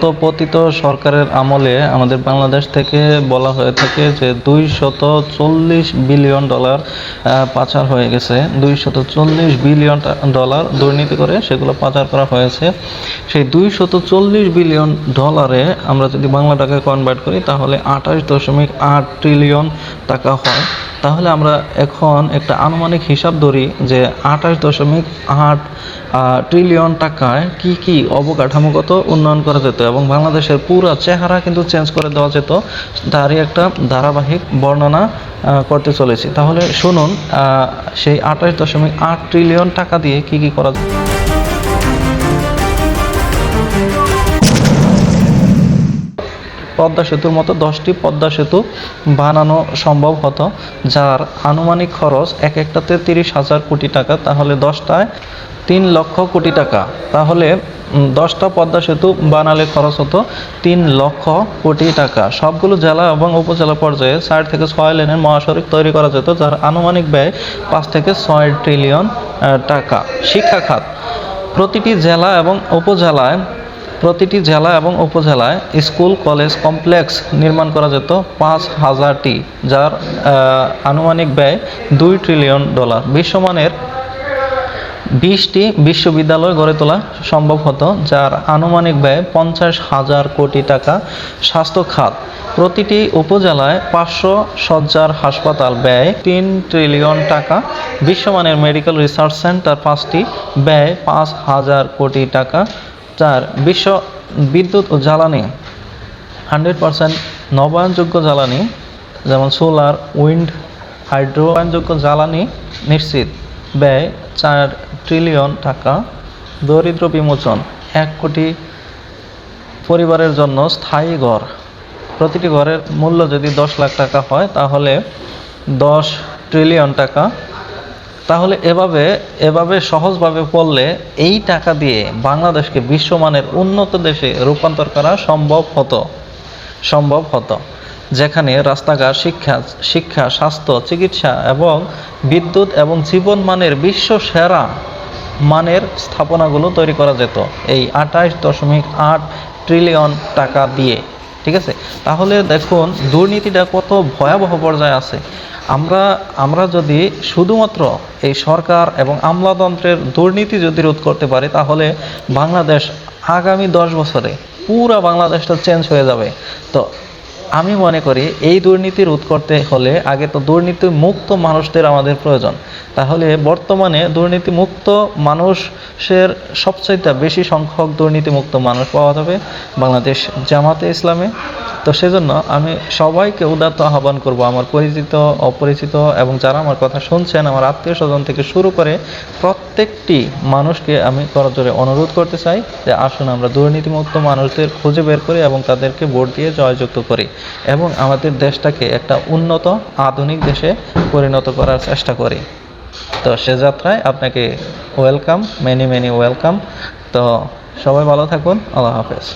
তো পতিত সরকারের আমলে আমাদের বাংলাদেশ থেকে বলা হয়ে থাকে যে দুই শত চল্লিশ বিলিয়ন ডলার পাচার হয়ে গেছে। দুই শত চল্লিশ বিলিয়ন ডলার দুর্নীতি করে সেগুলো পাচার করা হয়েছে। সেই দুই শত চল্লিশ বিলিয়ন ডলারে আমরা যদি বাংলা টাকায় কনভার্ট করি, তাহলে আঠাশ দশমিক আট ট্রিলিয়ন টাকা হয়। তাহলে আমরা এখন একটা আনুমানিক হিসাব ধরি যে আঠাশ দশমিক আট ট্রিলিয়ন টাকায় কি কি অবকাঠামোগত উন্নয়ন করা যেত এবং বাংলাদেশের পুরো চেহারা কিন্তু চেঞ্জ করে দেওয়া যেত, তারই একটা ধারাবাহিক বর্ণনা করতে চলেছি। তাহলে শুনুন সেই আঠাশ দশমিক আট ট্রিলিয়ন টাকা দিয়ে কি কি করা যেত পদ্মা সেতুর মতো দশটি পদ্মা সেতু বানানো সম্ভব হতো, যার আনুমানিক খরচ এক একটাতে তিরিশ হাজার কোটি টাকা, তাহলে দশটায় তিন লক্ষ কোটি টাকা। তাহলে দশটা পদ্মা সেতু বানালে খরচ হতো তিন লক্ষ কোটি টাকা। সবগুলো জেলা এবং উপজেলা পর্যায়ে চার থেকে ছয় লেনের মহাসড়ক তৈরি করা যেত, যার আনুমানিক ব্যয় পাঁচ থেকে ছয় ট্রিলিয়ন টাকা। শিক্ষা খাত। প্রতিটি জেলা এবং উপজেলায় প্রতিটি জেলা এবং উপজেলায় স্কুল, কলেজ কমপ্লেক্স নির্মাণ করা যেত পাঁচ হাজারটি, যার আনুমানিক ব্যয় দুই ট্রিলিয়ন ডলার। বিশ্বমানের বিশটি বিশ্ববিদ্যালয় গড়ে তোলা সম্ভব হতো, যার আনুমানিক ব্যয় পঞ্চাশ হাজার কোটি টাকা স্বাস্থ্য খাত। প্রতিটি উপজেলায় পাঁচশো শয্যার হাসপাতাল ব্যয় তিন ট্রিলিয়ন টাকা। বিশ্বমানের মেডিকেল রিসার্চ সেন্টার পাঁচটি ব্যয় পাঁচ হাজার কোটি টাকা। চার বিশ্ব বিদ্যুৎ ও জ্বালানি, হান্ড্রেড পার্সেন্ট নবায়নযোগ্য জ্বালানি, যেমন সোলার, উইন্ড, হাইড্রো, নবায়নযোগ্য জ্বালানি নিশ্চিত। ব্যয় চার ট্রিলিয়ন টাকা। দরিদ্র বিমোচন এক কোটি পরিবারের জন্য স্থায়ী ঘর। প্রতিটি ঘরের মূল্য যদি দশ লাখ টাকা হয়, তাহলে দশ ট্রিলিয়ন টাকা। তাহলে এভাবে এভাবে সহজভাবে পড়লে এই টাকা দিয়ে বাংলাদেশকে বিশ্বমানের উন্নত দেশে রূপান্তর করা সম্ভব হতো। সম্ভব হতো। যেখানে রাস্তাঘাট, শিক্ষা শিক্ষা, স্বাস্থ্য, চিকিৎসা এবং বিদ্যুৎ এবং জীবন মানের বিশ্ব সেরা মানের স্থাপনাগুলো তৈরি করা যেত। এই আঠাশ দশমিক আট ট্রিলিয়ন টাকা দিয়ে। ঠিক আছে? তাহলে দেখুন, দুর্নীতিটা কত ভয়াবহ পর্যায়ে আছে। আমরা আমরা যদি শুধুমাত্র এই সরকার এবং আমলাতন্ত্রের দুর্নীতি যদি রোধ করতে পারি, তাহলে বাংলাদেশ আগামী দশ বছরে পুরা বাংলাদেশটা চেঞ্জ হয়ে যাবে। তো আমি মনে করি, এই দুর্নীতি রোধ করতে হলে আগে তো দুর্নীতি মুক্ত মানুষদের আমাদের প্রয়োজন। তাহলে বর্তমানে দুর্নীতিমুক্ত মানুষের সবচাইতে বেশি সংখ্যক দুর্নীতিমুক্ত মানুষ পাওয়া যাবে বাংলাদেশ জামাতে ইসলামে। তো সেজন্য আমি সবাইকে উদাত্ত আহ্বান করব আমার পরিচিত, অপরিচিত এবং যারা আমার কথা শুনছেন, আমার আত্মীয় স্বজন থেকে শুরু করে প্রত্যেকটি মানুষকে আমি করজোরে অনুরোধ করতে চাই যে আসুন আমরা দুর্নীতিমুক্ত মানুষদের খুঁজে বের করি এবং তাদেরকে ভোট দিয়ে জয়যুক্ত করি এবং আমাদের দেশটাকে একটা উন্নত, আধুনিক দেশে পরিণত করার চেষ্টা করি। তো সে যাত্রায় আপনাকে ওয়েলকাম মেনি মেনি ওয়েলকাম তো সবাই ভালো থাকুন আল্লাহ হাফেজ।